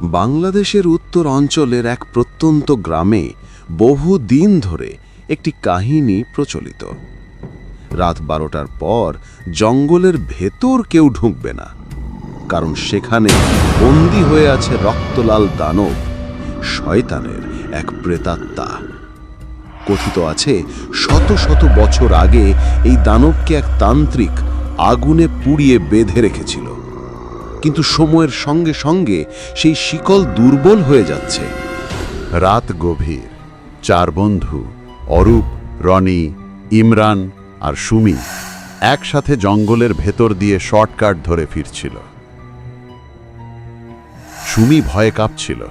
বাংলাদেশের উত্তর অঞ্চলের এক প্রত্যন্ত গ্রামে বহু দিন ধরে একটি কাহিনী প্রচলিত। রাত বারোটার পর জঙ্গলের ভেতর কেউ ঢুকবে না, কারণ সেখানে বন্দি হয়ে আছে রক্তলাল দানব, শয়তানের এক প্রেতাত্মা। কথিত আছে, শত শত বছর আগে এই দানবকে এক তান্ত্রিক আগুনে পুড়িয়ে বেঁধে রেখেছিল। কিন্তু সময়ের সঙ্গে সঙ্গে সেই শিকল দুর্বল হয়ে যাচ্ছে। রাত গভীর। চার বন্ধু, অরূপ, রনি, ইমরান আর সুমি একসাথে জঙ্গলের ভেতর দিয়ে শর্টকাট ধরে ফিরছিল। সুমি ভয়ে কাঁপছিল।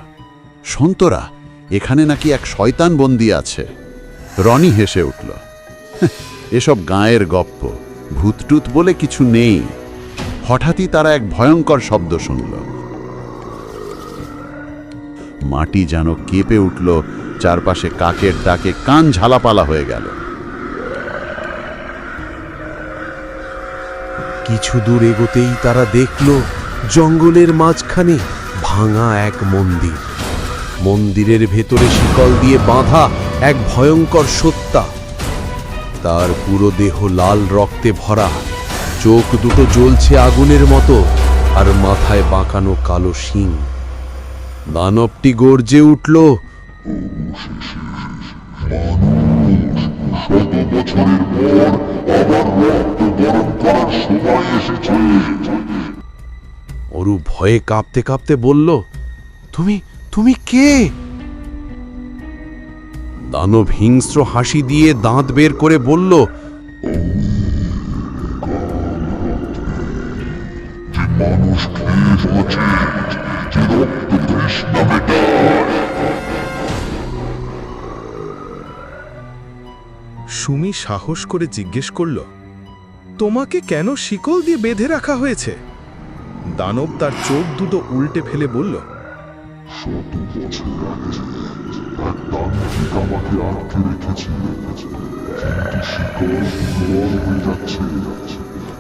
সন্তরা, এখানে নাকি এক শয়তান বন্দি আছে? রনি হেসে উঠল। এসব গায়ের গপ্প। ভূতটুত বলে কিছু নেই। হঠাৎই তারা এক ভয়ঙ্কর শব্দ শুনল। মাটি যেন কেঁপে উঠল, চারপাশে কাকের ডাকে কান ঝালাপালা হয়ে গেল। কিছু দূর এগোতেই তারা দেখল, জঙ্গলের মাঝখানে ভাঙা এক মন্দির। মন্দিরের ভেতরে শিকল দিয়ে বাঁধা এক ভয়ঙ্কর সত্তা। তার পুরো দেহ লাল রক্তে ভরা। চোখ দুটো জ্বলছে আগুনের মতো, আর মাথায় বাঁকানো কালো শিং। দানবটি গর্জে উঠল, অরু ভয়ে কাঁপতে কাঁপতে বলল, তুমি তুমি কে? দানব হিংস্র হাসি দিয়ে দাঁত বের করে বলল সুমি সাহস করে জিজ্ঞেস করল, তোমাকে কেন শিকল দিয়ে বেঁধে রাখা হয়েছে? দানব তার চোখ দুটো উল্টে ফেলে বলল, শত আমাকে আটকে রেখেছে শিকল হয়ে যাচ্ছে।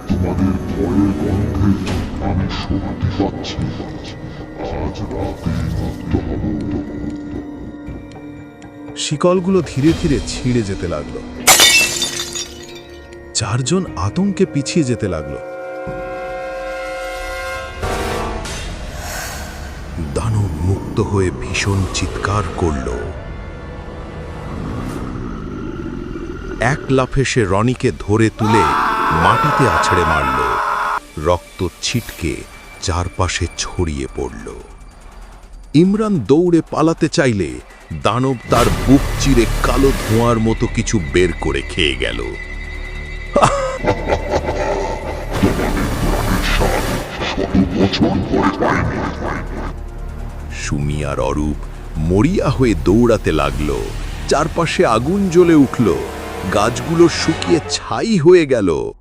তোমাদের ভয়ের গন্ধে আমি শক্তি পাচ্ছি। আজ রাতে শিকলগুলো ধীরে ধীরে ছিঁড়ে যেতে লাগল। চারজন আতঙ্কে পিছিয়ে যেতে লাগল। দানব মুক্ত হয়ে ভীষণ চিৎকার করল। এক লাফে সে রনিকে ধরে তুলে মাটিতে আছড়ে মারল। রক্ত ছিটকে চারপাশে ছড়িয়ে পড়ল। ইমরান দৌড়ে পালাতে চাইলে দানব তার বুক চিরে কালো ধোঁয়ার মতো কিছু বের করে খেয়ে গেল। সুমি আর অরূপ মরিয়া হয়ে দৌড়াতে লাগল। চারপাশে আগুন জ্বলে উঠল। গাছগুলো শুকিয়ে ছাই হয়ে গেল।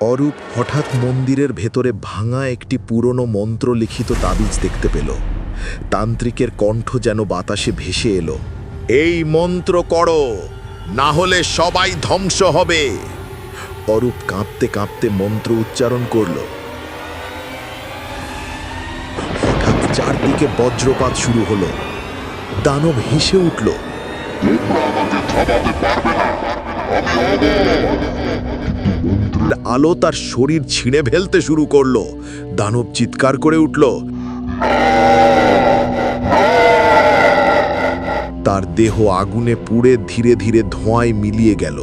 অরূপ হঠাৎ মন্দিরের ভেতরে ভাঙা একটি পুরনো মন্ত্র লিখিত তাবিজ দেখতে পেল। তান্ত্রিকের কণ্ঠ যেন বাতাসে ভেসে এলো। এই মন্ত্র করো, না হলে সবাই ধ্বংস হবে। অরূপ কাঁপতে কাঁপতে মন্ত্র উচ্চারণ করল। হঠাৎ চারদিকে বজ্রপাত শুরু হলো। দানব হেসে উঠল। আলো তার শরীর ছিঁড়ে ফেলতে শুরু করল। দানব চিৎকার করে উঠল। তার দেহ আগুনে পুড়ে ধীরে ধীরে ধোঁয়ায় মিলিয়ে গেল।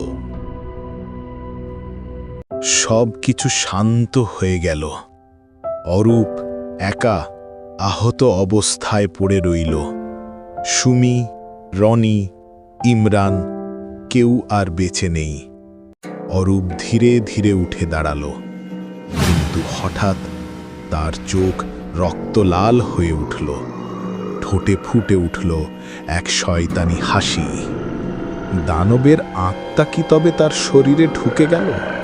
সব কিছু শান্ত হয়ে গেল। অরূপ একা আহত অবস্থায় পড়ে রইল। সুমি, রনি, ইমরান কেউ আর বেঁচে নেই। অরূপ ধীরে ধীরে উঠে দাঁড়াল। কিন্তু হঠাৎ তার চোখ রক্ত লাল হয়ে উঠল। ঠোঁটে ফুটে উঠল এক শয়তানি হাসি। দানবের আত্মা কি তবে তার শরীরে ঢুকে গেল?